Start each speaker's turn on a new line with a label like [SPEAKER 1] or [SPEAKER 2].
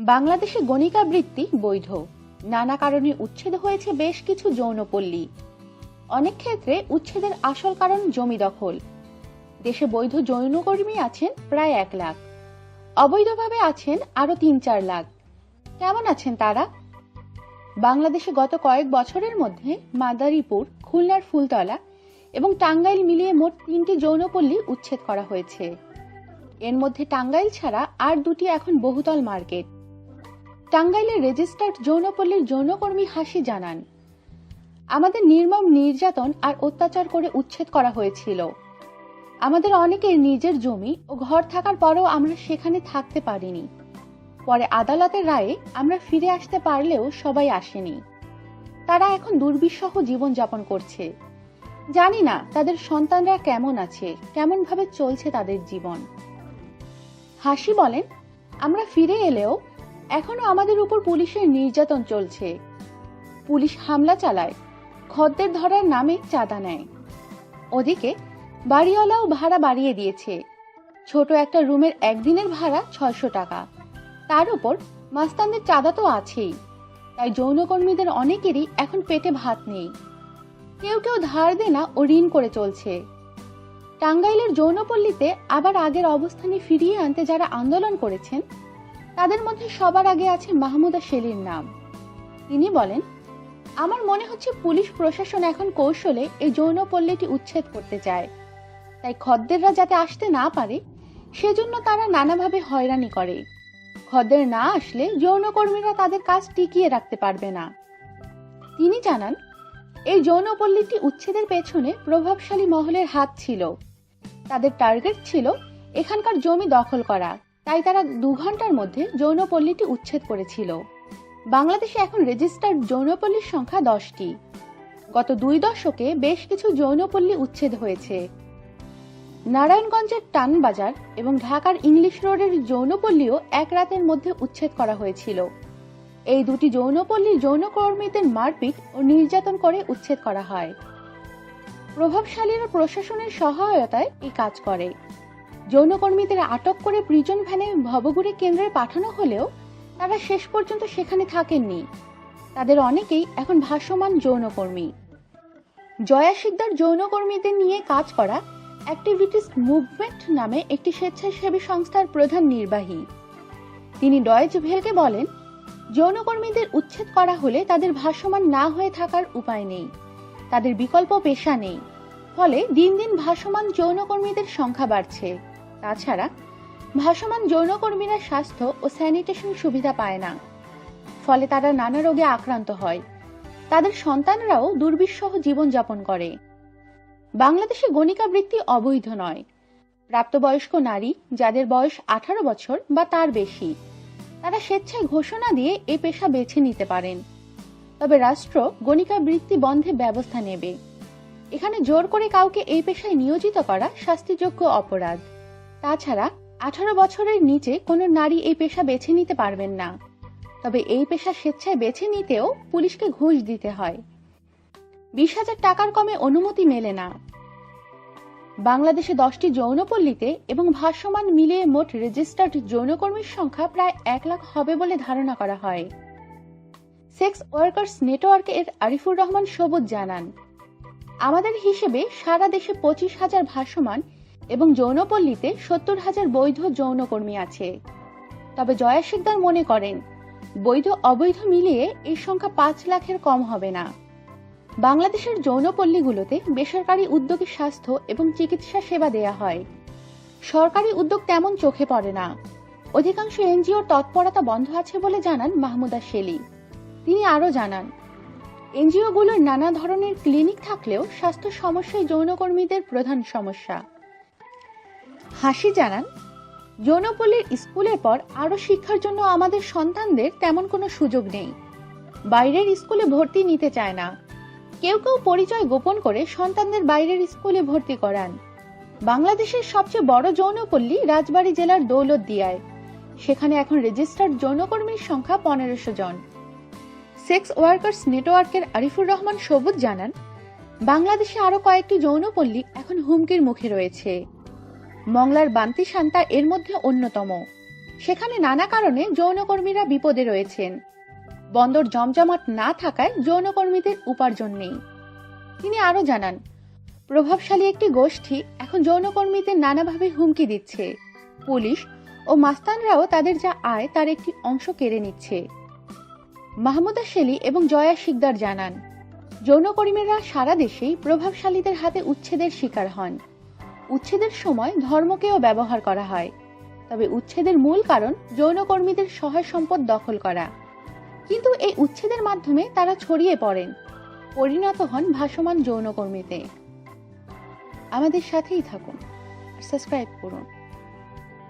[SPEAKER 1] বাংলাদেশে গণিকা বৃত্তি বৈধ। নানা কারণে উচ্ছেদ হয়েছে বেশ কিছু যৌনপল্লী অনেক ক্ষেত্রে উচ্ছেদের আসল কারণ জমি দখল। দেশে বৈধ যৌনকর্মী আছেন প্রায় এক লাখ। অবৈধভাবে আছেন আরও তিন চার লাখ। কেমন আছেন তারা? বাংলাদেশে গত কয়েক বছরের মধ্যে মাদারীপুর, খুলনার ফুলতলা এবং টাঙ্গাইল মিলিয়ে মোট তিনটি যৌনপল্লী উচ্ছেদ করা হয়েছে। এর মধ্যে টাঙ্গাইল ছাড়া আর দুটি এখন বহুতল মার্কেট। টাঙ্গাইলের রেজিস্টার্ড যৌনপল্লীর যৌনকর্মী হাসি জানান, আমাদের নির্মম নির্যাতন আর অত্যাচার করে উচ্ছেদ করা হয়েছিল। আমাদের অনেকের নিজের জমি ও ঘর থাকার পরেও আমরা সেখানে থাকতে পারিনি। পরে আদালতের রায়ে আমরা ফিরে আসতে পারলেও সবাই আসেনি। তারা এখন দুর্বিষহ জীবনযাপন করছে। জানি না তাদের সন্তানরা কেমন আছে কেমন ভাবে চলছে তাদের জীবন। হাসি বলেন, আমরা ফিরে এলেও এখনও আমাদের উপর পুলিশের নির্যাতন চলছে। পুলিশ হামলা চালায়, খদ্দের ধরার নামে চাঁদা নেয়। ওদিকে বাড়িওয়ালাও ভাড়া বাড়িয়ে দিয়েছে। ছোট একটা রুমের একদিনের ভাড়া ছয়শো টাকা। তার উপর মাস্তানদের চাঁদা তো আছেই। তাই যৌনকর্মীদের অনেকেরই এখন পেটে ভাত নেই। কেউ কেউ ধার দেনা ও ঋণ করে চলছে। টাঙ্গাইলের যৌনপল্লীতে আবার আগের অবস্থানে ফিরিয়ে আনতে যারা আন্দোলন করেছেন তাদের মধ্যে সবার আগে আছে মাহমুদা শেলির নাম। তিনি বলেন, আমার মনে হচ্ছে পুলিশ প্রশাসন এখন কৌশলে এই যৌনপল্লীটি উচ্ছেদ করতে চায়। তাই খদ্দেররা যাতে আসতে না পারে, সেজন্য তারা নানাভাবে হয়রানি করে। খদ্দের না আসলে যৌনকর্মীরা তাদের কাজ টিকিয়ে রাখতে পারবে না। তিনি জানান, এই যৌনপল্লীটি উচ্ছেদের পেছনে প্রভাবশালী মহলের হাত ছিল। তাদের টার্গেট ছিল এখানকার জমি দখল করা। তাই তারা দু ঘণ্টার মধ্যে যৌনপল্লীটি উচ্ছেদ করেছিল। বাংলাদেশে এখন রেজিস্টার্ড যৌনপল্লীর সংখ্যা দশটি। গত দুই দশকে বেশ কিছু যৌনপল্লী উচ্ছেদ হয়েছে। নারায়ণগঞ্জের টানবাজার এবং ঢাকার ইংলিশ রোডের যৌনপল্লীও এক রাতের মধ্যে উচ্ছেদ করা হয়েছিল। এই দুটি যৌনপল্লী যৌনকর্মীদের মারপিট ও নির্যাতন করে উচ্ছেদ করা হয়। প্রভাবশালীরা প্রশাসনের সহায়তায় এই কাজ করে। যৌনকর্মীদের আটক করে প্রিজন ভ্যানে ভবগুড়ি কেন্দ্রে পাঠানো হলেও তারা শেষ পর্যন্ত সেখানে থাকেননি। তাদের অনেকেই এখন ভাসমান যৌনকর্মী। জয়া শিকদার যৌনকর্মীদের নিয়ে কাজ করা অ্যাক্টিভিটিস মুভমেন্ট নামে একটি স্বেচ্ছাসেবী সংস্থার প্রধান নির্বাহী। তিনি ডয়েজ ভেলকে বলেন, যৌনকর্মীদের উচ্ছেদ করা হলে তাদের ভাসমান না হয়ে থাকার উপায় নেই। তাদের বিকল্প পেশা নেই। ফলে দিন দিন ভাসমান যৌনকর্মীদের সংখ্যা বাড়ছে। তাছাড়া ভাসমান যৌনকর্মীরা স্বাস্থ্য ও স্যানিটেশন সুবিধা পায় না। ফলে তারা নানা রোগে আক্রান্ত হয়। তাদের সন্তানরাও দুর্বিষহ জীবনযাপন করে। বাংলাদেশে গণিকা বৃত্তি অবৈধ নয়। প্রাপ্তবয়স্ক নারী যাদের বয়স আঠারো বছর বা তার বেশি, তারা স্বেচ্ছায় ঘোষণা দিয়ে এ পেশা বেছে নিতে পারেন। তবে রাষ্ট্র গণিকা বৃত্তি বন্ধে ব্যবস্থা নেবে। এখানে জোর করে কাউকে এই পেশায় নিয়োজিত করা শাস্তিযোগ্য অপরাধ। তাছাড়া আঠারো বছরের নিচে কোনো নারী এই পেশা বেছে নিতে পারবেন না। তবে এই পেশা স্বেচ্ছায় বেছে নিতেও পুলিশকে ঘুষ দিতে হয়। বিশ হাজার টাকার কমে অনুমতি মেলে না। বাংলাদেশে দশটি যৌনপল্লীতে এবং ভাষ্যমান মিলিয়ে মোট রেজিস্টার্ড যৌনকর্মীর সংখ্যা প্রায় এক লাখ হবে বলে ধারণা করা হয়। সেক্স ওয়ার্কার্স নেটওয়ার্কে নেটওয়ার্কের আরিফুর রহমান সবুজ জানান, আমাদের হিসেবে সারা দেশে পঁচিশ হাজার ভাষ্যমান এবং যৌনপল্লীতে সত্তর হাজার বৈধ যৌনকর্মী আছে। তবে জয়া শিকদার মনে করেন, বৈধ অবৈধ মিলিয়ে এই সংখ্যা পাঁচ লাখের কম হবে না। বাংলাদেশের যৌনপল্লীগুলোতে বেসরকারি উদ্যোগে স্বাস্থ্য এবং চিকিৎসা সেবা দেয়া হয়। সরকারি উদ্যোগ তেমন চোখে পড়ে না। অধিকাংশ এনজিওর তৎপরতা বন্ধ আছে বলে জানান মাহমুদা শেলি। তিনি আরও জানান, এনজিওগুলোর নানা ধরনের ক্লিনিক থাকলেও স্বাস্থ্য সমস্যাই যৌনকর্মীদের প্রধান সমস্যা। হাসি জানান যৌনপল্লীর স্কুলের পর আরও শিক্ষার জন্য আমাদের সন্তানদের তেমন কোনো সুযোগ নেই। বাইরের স্কুলে ভর্তি নিতে চায় না। কেউ কেউ পরিচয় গোপন করে সন্তানদের বাইরের স্কুলে ভর্তি করান। বাংলাদেশের সবচেয়ে বড় যৌনপল্লী রাজবাড়ী জেলার দৌলত দিয়ায় সেখানে এখন রেজিস্টার্ড যৌনকর্মীর সংখ্যা পনেরোশো জন। সেক্স ওয়ার্কার্স নেটওয়ার্কের আরিফুর রহমান সবুজ জানান, বাংলাদেশে আরও কয়েকটি যৌনপল্লী এখন হুমকির মুখে রয়েছে। মংলার বান্তি শান্তা এর মধ্যে অন্যতম। সেখানে নানা কারণে যৌনকর্মীরা বিপদে রয়েছেন। বন্দর জমজমাট না থাকায় যৌনকর্মীদের উপার্জন নেই। তিনি আরও জানান, প্রভাবশালী একটি গোষ্ঠী এখন যৌনকর্মীদের নানাভাবে হুমকি দিচ্ছে। পুলিশ ও মাস্তানরাও তাদের যা আয় তার একটি অংশ কেড়ে নিচ্ছে। মাহমুদা শেলি এবং জয়া শিকদার জানান, যৌনকর্মীরা সারা দেশেই প্রভাবশালীদের হাতে উচ্ছেদের শিকার হন। উচ্ছেদের সময় ধর্মকেও ব্যবহার করা হয়। তবে উচ্ছেদের মূল কারণ যৌনকর্মীদের সহায় সম্পদ দখল করা। কিন্তু এই উচ্ছেদের মাধ্যমে তারা ছড়িয়ে পড়েন। পরিণত হন ভাসমান যৌনকর্মীতে। আমাদের সাথেই থাকুন। সাবস্ক্রাইব করুন।